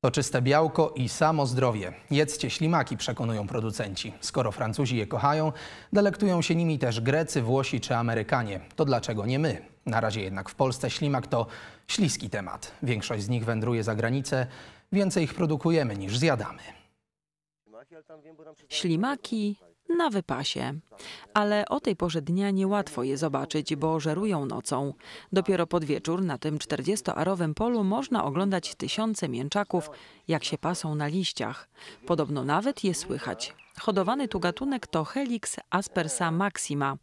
To czyste białko i samo zdrowie. Jedzcie ślimaki, przekonują producenci. Skoro Francuzi je kochają, delektują się nimi też Grecy, Włosi czy Amerykanie. To dlaczego nie my? Na razie jednak w Polsce ślimak to śliski temat. Większość z nich wędruje za granicę, więcej ich produkujemy niż zjadamy. Ślimaki na wypasie. Ale o tej porze dnia niełatwo je zobaczyć, bo żerują nocą. Dopiero pod wieczór na tym 40-arowym polu można oglądać tysiące mięczaków, jak się pasą na liściach. Podobno nawet je słychać. Hodowany tu gatunek to Helix aspersa maxima,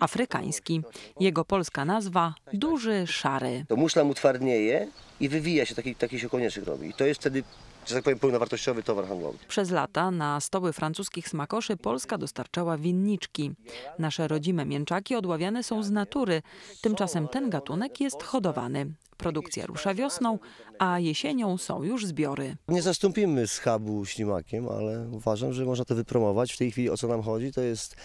afrykański. Jego polska nazwa duży szary. To muszla mu twardnieje i wywija się, taki, taki się konieczek robi. I to jest wtedy, że tak powiem, pełnowartościowy towar handlowy. Przez lata na stoły francuskich smakoszy Polska dostarczała winniczki. Nasze rodzime mięczaki odławiane są z natury. Tymczasem ten gatunek jest hodowany. Produkcja rusza wiosną, a jesienią są już zbiory. Nie zastąpimy schabu ślimakiem, ale uważam, że można to wypromować. W tej chwili o co nam chodzi, to jest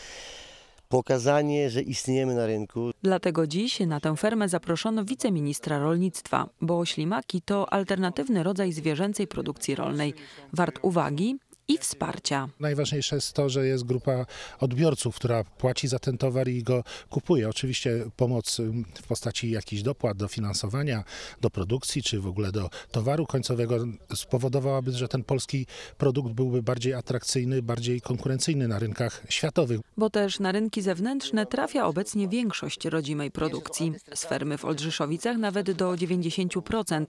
pokazanie, że istniejemy na rynku. Dlatego dziś na tę fermę zaproszono wiceministra rolnictwa, bo ślimaki to alternatywny rodzaj zwierzęcej produkcji rolnej. Wart uwagi i wsparcia. Najważniejsze jest to, że jest grupa odbiorców, która płaci za ten towar i go kupuje. Oczywiście pomoc w postaci jakichś dopłat, dofinansowania, do produkcji, czy w ogóle do towaru końcowego spowodowałaby, że ten polski produkt byłby bardziej atrakcyjny, bardziej konkurencyjny na rynkach światowych. Bo też na rynki zewnętrzne trafia obecnie większość rodzimej produkcji. Z fermy w Oldrzyszowicach nawet do 90%.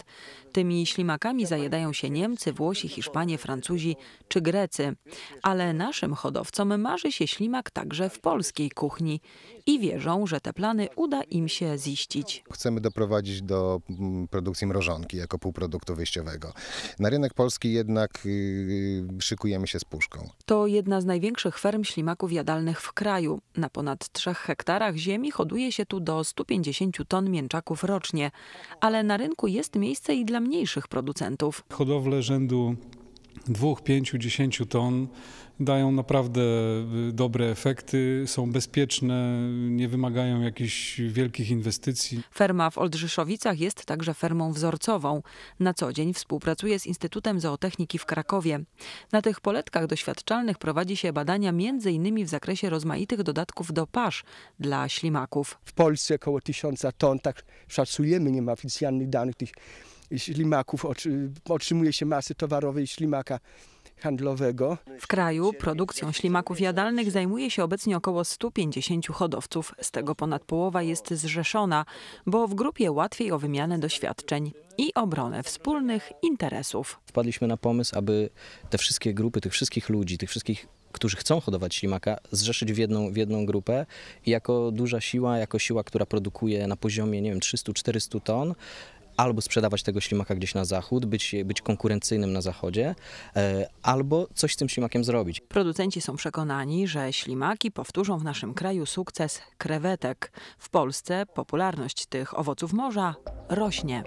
Tymi ślimakami zajadają się Niemcy, Włosi, Hiszpanie, Francuzi czy Grecy. Ale naszym hodowcom marzy się ślimak także w polskiej kuchni i wierzą, że te plany uda im się ziścić. Chcemy doprowadzić do mm, produkcji mrożonki jako półproduktu wyjściowego. Na rynek polski jednak yy, szykujemy się z puszką. To jedna z największych ferm ślimaków jadalnych w kraju. Na ponad 3 hektarach ziemi hoduje się tu do 150 ton mięczaków rocznie, ale na rynku jest miejsce i dla mniejszych producentów. Hodowle rzędu 2, 5, 10 ton dają naprawdę y, dobre efekty, są bezpieczne, nie wymagają jakichś wielkich inwestycji. Ferma w Oldrzyszowicach jest także fermą wzorcową. Na co dzień współpracuje z Instytutem Zootechniki w Krakowie. Na tych poletkach doświadczalnych prowadzi się badania m.in. w zakresie rozmaitych dodatków do pasz dla ślimaków. W Polsce około tysiąca ton, tak szacujemy, nie ma oficjalnych danych tych ślimaków, otrzymuje się masy towarowej ślimaka handlowego. W kraju produkcją ślimaków jadalnych zajmuje się obecnie około 150 hodowców. Z tego ponad połowa jest zrzeszona, bo w grupie łatwiej o wymianę doświadczeń i obronę wspólnych interesów. Wpadliśmy na pomysł, aby te wszystkie grupy, tych wszystkich ludzi, tych wszystkich którzy chcą hodować ślimaka, zrzeszyć w jedną, w jedną grupę i jako duża siła, jako siła, która produkuje na poziomie, nie wiem, 300-400 ton, albo sprzedawać tego ślimaka gdzieś na zachód, być, być konkurencyjnym na zachodzie, e, albo coś z tym ślimakiem zrobić. Producenci są przekonani, że ślimaki powtórzą w naszym kraju sukces krewetek. W Polsce popularność tych owoców morza rośnie.